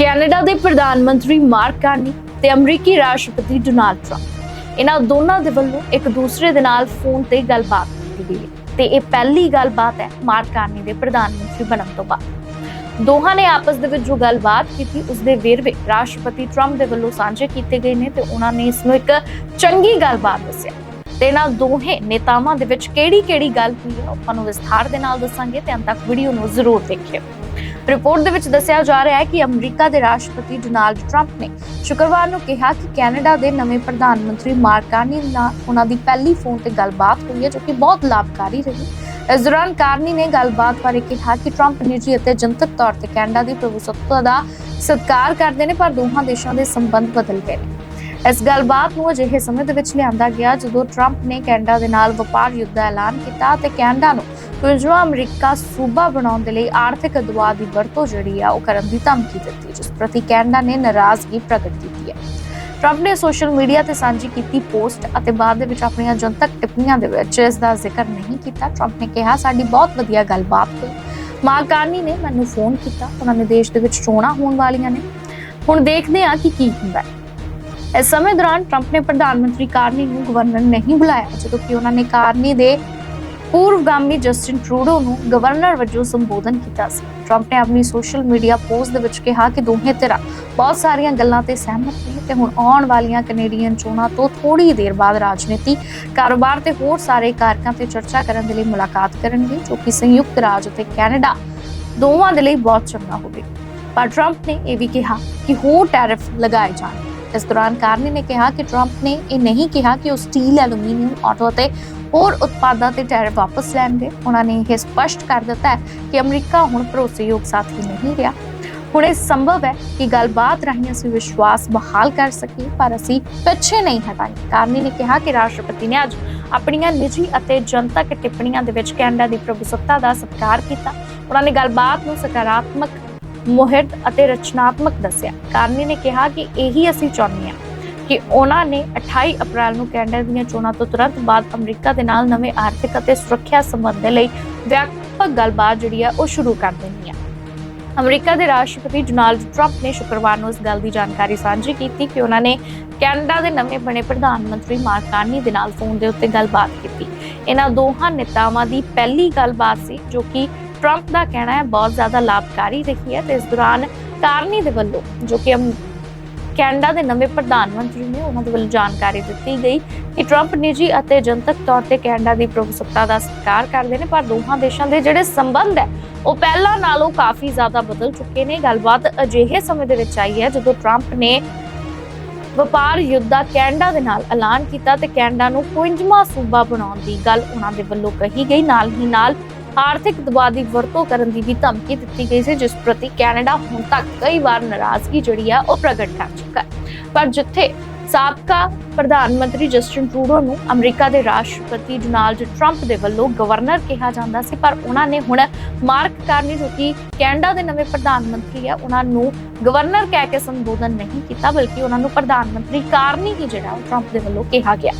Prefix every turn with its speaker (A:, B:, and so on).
A: Canada ਦੇ ਪ੍ਰਧਾਨ ਮੰਤਰੀ ਮਾਰਕ ਕਾਰਨੀ ਤੇ ਅਮਰੀਕੀ ਰਾਸ਼ਟਰਪਤੀ ਡੋਨਾਲਡ ਟਰੰਪ। ਇਹਨਾਂ ਦੋਨਾਂ ਦੇ ਵੱਲੋਂ ਇੱਕ ਦੂਸਰੇ ਦੇ ਨਾਲ ਫੋਨ ਤੇ ਗੱਲਬਾਤ ਕੀਤੀ ਗਈ ਹੈ ਤੇ ਇਹ ਪਹਿਲੀ ਗੱਲਬਾਤ ਹੈ ਮਾਰਕ ਕਾਰਨੀ ਦੇ ਪ੍ਰਧਾਨ ਮੰਤਰੀ ਬਣਨ ਤੋਂ ਬਾਅਦ। ਦੋਹਾਂ ਨੇ ਆਪਸ ਦੇ ਵਿੱਚ ਜੋ ਗੱਲਬਾਤ ਕੀਤੀ, ਉਸ ਦੇ ਵੇਰਵੇ ਰਾਸ਼ਟਰਪਤੀ ਟਰੰਪ ਦੇ ਵੱਲੋਂ ਸਾਂਝੇ ਕੀਤੇ ਗਏ ਨੇ ਤੇ ਉਹਨਾਂ ਨੇ ਇਸ ਨੂੰ ਇੱਕ ਚੰਗੀ ਗੱਲਬਾਤ ਦੱਸਿਆ। ਤੇ ਇਹਨਾਂ ਦੋਹੇ ਨੇਤਾਵਾਂ ਦੇ ਵਿੱਚ ਕਿਹੜੀ-ਕਿਹੜੀ ਗੱਲ ਹੋਈ ਹੈ ਉਹ ਤੁਹਾਨੂੰ ਵਿਸਥਾਰ ਦੇ ਨਾਲ ਦੱਸਾਂਗੇ ਤੇ ਅੰਤ ਤੱਕ ਵੀਡੀਓ ਨੂੰ ਜ਼ਰੂਰ ਦੇਖਿਓ। ਰਿਪੋਰਟ ਦੇ ਵਿੱਚ ਦੱਸਿਆ ਜਾ ਰਿਹਾ ਹੈ ਕਿ ਅਮਰੀਕਾ ਦੇ ਰਾਸ਼ਟਰਪਤੀ ਡੋਨਾਲਡ ਟਰੰਪ ਨੇ ਸ਼ੁੱਕਰਵਾਰ ਨੂੰ ਕਿਹਾ ਕਿ ਕੈਨੇਡਾ ਦੇ ਨਵੇਂ ਪ੍ਰਧਾਨ ਮੰਤਰੀ ਮਾਰਕ ਕਾਰਨੀ ਨਾਲ ਉਹਨਾਂ ਦੀ ਪਹਿਲੀ ਫੋਨ ਤੇ ਗੱਲਬਾਤ ਹੋਈ ਹੈ, ਜੋ ਕਿ ਬਹੁਤ ਲਾਭਕਾਰੀ ਰਹੀ। ਇਸ ਦੌਰਾਨ ਕਾਰਨੀ ਨੇ ਗੱਲਬਾਤ ਬਾਰੇ ਕਿਹਾ ਕਿ ਟਰੰਪ ਨਿੱਜੀ ਅਤੇ ਜਨਤਕ ਤੌਰ ਤੇ ਕੈਨੇਡਾ ਦੀ ਪ੍ਰਭੂਸੱਤਾ ਦਾ ਸਤਿਕਾਰ ਕਰਦੇ ਨੇ, ਪਰ ਦੋਹਾਂ ਦੇਸ਼ਾਂ ਦੇ ਸੰਬੰਧ ਬਦਲ ਗਏ ਨੇ। ਇਸ ਗੱਲਬਾਤ ਨੂੰ ਅਜਿਹੇ ਸਮੇਂ ਦੇ ਵਿੱਚ ਲਿਆਂਦਾ ਗਿਆ ਜਦੋਂ ਟਰੰਪ ਨੇ ਕੈਨੇਡਾ ਦੇ ਨਾਲ ਵਪਾਰ ਯੁੱਧ ਦਾ ਐਲਾਨ ਕੀਤਾ ਤੇ ਕੈਨੇਡਾ ਨੂੰ ਪੰਜਵਾਂ ਅਮਰੀਕਾ ਸੂਬਾ ਬਣਾਉਣ ਦੇ ਲਈ ਆਰਥਿਕ ਦਬਾਅ ਦੀ ਵਰਤੋਂ ਜਿਹੜੀ ਆ, ਉਹ ਕਰਨ ਦੀ ਧਮਕੀ ਦਿੱਤੀ, ਜਿਸ ਪ੍ਰਤੀ ਕੈਨੇਡਾ ਨੇ ਨਾਰਾਜ਼ਗੀ ਪ੍ਰਗਟ ਕੀਤੀ ਹੈ। ਟਰੰਪ ਨੇ ਸੋਸ਼ਲ ਮੀਡੀਆ ਤੇ ਸਾਂਝੀ ਕੀਤੀ ਪੋਸਟ ਅਤੇ ਬਾਅਦ ਦੇ ਵਿੱਚ ਆਪਣੀਆਂ ਜਨਤਕ ਟਿੱਪਣੀਆਂ ਦੇ ਵਿੱਚ ਇਸ ਦਾ ਜ਼ਿਕਰ ਨਹੀਂ ਕੀਤਾ। ਟਰੰਪ ਨੇ ਕਿਹਾ, ਸਾਡੀ ਬਹੁਤ ਵਧੀਆ ਗੱਲਬਾਤ ਹੋਈ। ਮਾਂ ਕਾਰਨੀ ਨੇ ਮੈਨੂੰ ਫੋਨ ਕੀਤਾ। ਉਹਨਾਂ ਨੇ ਦੇਸ਼ ਦੇ ਵਿੱਚ ਚੋਣਾਂ ਹੋਣ ਵਾਲੀਆਂ ਨੇ। ਹੁਣ ਦੇਖਦੇ ਹਾਂ ਕਿ ਕੀ ਹੁੰਦਾ ਹੈ। ਇਸ ਸਮੇਂ ਦੌਰਾਨ ਟਰੰਪ ਨੇ ਪ੍ਰਧਾਨ ਮੰਤਰੀ ਕਾਰਨੀ ਨੂੰ ਗਵਰਨਰ ਨਹੀਂ ਬੁਲਾਇਆ, ਜਦੋਂ ਕਿ ਉਹਨਾਂ ਨੇ ਕਾਰਨੀ ਦੇ ਪੂਰਵਗਾਮੀ ਜਸਟਿਨ ਟਰੂਡੋ ਨੂੰ ਗਵਰਨਰ ਵਜੋਂ ਸੰਬੋਧਨ ਕੀਤਾ ਸੀ। ਟਰੰਪ ਨੇ ਆਪਣੀ ਸੋਸ਼ਲ ਮੀਡੀਆ ਪੋਸਟ ਦੇ ਵਿੱਚ ਕਿਹਾ ਕਿ ਦੋਹੇ ਧਿਰਾਂ ਬਹੁਤ ਸਾਰੀਆਂ ਗੱਲਾਂ ਤੇ ਸਹਿਮਤ ਨੇ ਤੇ ਹੁਣ ਆਉਣ ਵਾਲੀਆਂ ਕੈਨੇਡੀਅਨ ਚੋਣਾਂ ਤੋਂ ਥੋੜੀ ਦੇਰ ਬਾਅਦ ਰਾਜਨੀਤੀ ਕਾਰੋਬਾਰ ਤੇ ਹੋਰ ਸਾਰੇ ਕਾਰਕਾਂ ਤੇ ਚਰਚਾ ਕਰਨ ਦੇ ਲਈ ਮੁਲਾਕਾਤ ਕਰਨਗੇ, ਜੋ ਕਿ ਸੰਯੁਕਤ ਰਾਜ ਅਤੇ ਕੈਨੇਡਾ ਦੋਵਾਂ ਦੇ ਲਈ ਬਹੁਤ ਚੰਗਾ ਹੋਵੇ ਪਰ ਟਰੰਪ ਨੇ ਇਹ ਵੀ ਕਿਹਾ ਕਿ ਹੋਰ ਟੈਰਿਫ ਲਗਾਏ ਜਾਣ ਇਸ ਦੌਰਾਨ ਕਾਰਨੀ ਨੇ ਕਿਹਾ ਕਿ ਟਰੰਪ ਨੇ ਇਹ ਨਹੀਂ ਕਿਹਾ ਕਿ ਉਹ ਸਟੀਲ, ਐਲੂਮੀਨੀਅਮ, ਆਟੋ ਅਤੇ ਹੋਰ ਉਤਪਾਦਾਂ ਤੇ ਟੈਰਿਫ ਵਾਪਸ ਲੈਣਗੇ। ਉਹਨਾਂ ਨੇ ਇਹ ਸਪਸ਼ਟ ਕਰ ਦਿੱਤਾ ਹੈ ਕਿ ਅਮਰੀਕਾ ਹੁਣ ਭਰੋਸੇਯੋਗ ਸਾਥੀ ਨਹੀਂ ਰਿਹਾ। ਹੁਣ ਇਹ ਸੰਭਵ ਹੈ ਕਿ ਗੱਲਬਾਤ ਰਾਹੀਂ ਅਸੀਂ ਵਿਸ਼ਵਾਸ ਬਹਾਲ ਕਰ ਸਕੀਏ, ਪਰ ਅਸੀਂ ਪਿੱਛੇ ਨਹੀਂ ਹਟਾਂਗੇ ਕਾਰਨੀ ਨੇ ਕਿਹਾ ਕਿ ਰਾਸ਼ਟਰਪਤੀ ਨੇ ਅੱਜ ਆਪਣੀਆਂ ਨਿੱਜੀ ਅਤੇ ਜਨਤਕ ਟਿੱਪਣੀਆਂ ਦੇ ਵਿੱਚ ਕੈਨੇਡਾ ਦੀ ਪ੍ਰਭੂਸੱਤਾ ਦਾ ਸਤਿਕਾਰ ਕੀਤਾ। ਉਹਨਾਂ ਨੇ ਗੱਲਬਾਤ ਨੂੰ ਸਕਾਰਾਤਮਕ ਮੁਹਿਰਤ ਅਤੇ ਰਚਨਾਤਮਕ ਦੱਸਿਆ। ਕਾਰਨੀ ਨੇ ਕਿਹਾ ਕਿ ਇਹੀ ਅਸੀਂ ਚਾਹੁੰਦੇ ਹਾਂ ਕਿ ਉਹਨਾਂ ਨੇ 28 ਅਪ੍ਰੈਲ ਨੂੰ ਕੈਨੇਡਾ ਦੀਆਂ ਚੋਣਾਂ ਤੋਂ ਤੁਰੰਤ ਬਾਅਦ ਅਮਰੀਕਾ ਦੇ ਨਾਲ ਨਵੇਂ ਆਰਥਿਕ ਅਤੇ ਸੁਰੱਖਿਆ ਸੰਬੰਧ ਲਈ ਵਿਆਪਕ ਗੱਲਬਾਤ ਜਿਹੜੀ ਹੈ ਉਹ ਸ਼ੁਰੂ ਕਰ ਦੇਣੀ ਹੈ ਅਮਰੀਕਾ ਦੇ ਰਾਸ਼ਟਰਪਤੀ ਡੋਨਾਲਡ ਟਰੰਪ ਨੇ ਸ਼ੁੱਕਰਵਾਰ ਨੂੰ ਇਸ ਗੱਲ ਦੀ ਜਾਣਕਾਰੀ ਸਾਂਝੀ ਕੀਤੀ ਕਿ ਉਹਨਾਂ ਨੇ ਕੈਨੇਡਾ ਦੇ ਨਵੇਂ ਬਣੇ ਪ੍ਰਧਾਨ ਮੰਤਰੀ ਮਾਰਕ ਕਾਰਨੀ ਦੇ ਨਾਲ ਫੋਨ ਦੇ ਉੱਤੇ ਗੱਲਬਾਤ ਕੀਤੀ। ਇਹਨਾਂ ਦੋਹਾਂ ਨੇਤਾਵਾਂ ਦੀ ਪਹਿਲੀ ਗੱਲਬਾਤ ਸੀ ਜੋ ਕਿ ਟਰੰਪ ਦਾ ਕਹਿਣਾ ਹੈ, ਬਹੁਤ ਜ਼ਿਆਦਾ ਲਾਭਕਾਰੀ ਰਹੀ ਹੈ ਤੇ ਇਸ ਦੌਰਾਨ ਕਾਰਨੀ ਦੇ ਵੱਲੋਂ, ਜੋ ਕਿ ਕੈਨੇਡਾ ਦੇ ਨਵੇਂ ਪ੍ਰਧਾਨ ਮੰਤਰੀ ਨੇ, ਉਹਨਾਂ ਦੇ ਵੱਲੋਂ ਜਾਣਕਾਰੀ ਦਿੱਤੀ ਗਈ ਕਿ ਟਰੰਪ ਨਿੱਜੀ ਅਤੇ ਜਨਤਕ ਤੌਰ ਤੇ ਕੈਨੇਡਾ ਦੀ ਪ੍ਰਭੂਸੱਤਾ ਦਾ ਸਤਿਕਾਰ ਕਰਦੇ ਨੇ, ਪਰ ਦੋਹਾਂ ਦੇਸ਼ਾਂ ਦੇ ਜਿਹੜੇ ਸੰਬੰਧ ਹੈ, ਉਹ ਪਹਿਲਾਂ ਨਾਲੋਂ ਕਾਫੀ ਜ਼ਿਆਦਾ ਬਦਲ ਚੁੱਕੇ ਨੇ। ਗੱਲਬਾਤ ਅਜਿਹੇ ਸਮੇਂ ਦੇ ਵਿੱਚ ਆਈ ਹੈ, ਜਦੋਂ ਟਰੰਪ ਨੇ ਵਪਾਰ ਯੁੱਧ ਦਾ ਕੈਨੇਡਾ ਦੇ ਨਾਲ ਐਲਾਨ ਕੀਤਾ ਤੇ ਕੈਨੇਡਾ ਨੂੰ 55ਵਾਂ ਸੂਬਾ ਬਣਾਉਣ ਦੀ ਗੱਲ ਉਹਨਾਂ ਦੇ ਵੱਲੋਂ ਕਹੀ ਗਈ। ਨਾਲ ਹੀ ਨਾਲ ਆਰਥਿਕ ਦਬਾਅ ਦੀ ਵਰਤੋਂ ਕਰਨ ਦੀ ਵੀ ਧਮਕੀ ਦਿੱਤੀ ਗਈ ਸੀ, ਜਿਸ ਪ੍ਰਤੀ ਕੈਨੇਡਾ ਹੁਣ ਤੱਕ ਕਈ ਵਾਰ ਨਾਰਾਜ਼ਗੀ ਜਿਹੜੀ ਆ, ਉਹ ਪ੍ਰਗਟ ਕਰ ਚੁੱਕਾ ਪਰ ਜਿੱਥੇ ਸਾਬਕਾ ਪ੍ਰਧਾਨ ਮੰਤਰੀ ਜਸਟਿਨ ਟਰੂਡੋ ਨੂੰ ਅਮਰੀਕਾ ਦੇ ਰਾਸ਼ਟਰਪਤੀ ਡੋਨਾਲਡ ਟਰੰਪ ਦੇ ਵੱਲੋਂ ਗਵਰਨਰ ਕਿਹਾ ਜਾਂਦਾ ਸੀ, ਪਰ ਉਹਨਾਂ ਨੇ ਹੁਣ ਮਾਰਕ ਕਾਰਨੀ, ਜੋ ਕਿ ਕੈਨੇਡਾ ਦੇ ਨਵੇਂ ਪ੍ਰਧਾਨ ਮੰਤਰੀ ਆ, ਉਹਨਾਂ ਨੂੰ ਗਵਰਨਰ ਕਹਿ ਕੇ ਸੰਬੋਧਨ ਨਹੀਂ ਕੀਤਾ, ਬਲਕਿ ਉਹਨਾਂ ਨੂੰ ਪ੍ਰਧਾਨ ਮੰਤਰੀ ਕਾਰਨੀ ਹੀ ਜਿਹੜਾ ਟਰੰਪ ਦੇ ਵੱਲੋਂ ਕਿਹਾ ਗਿਆ।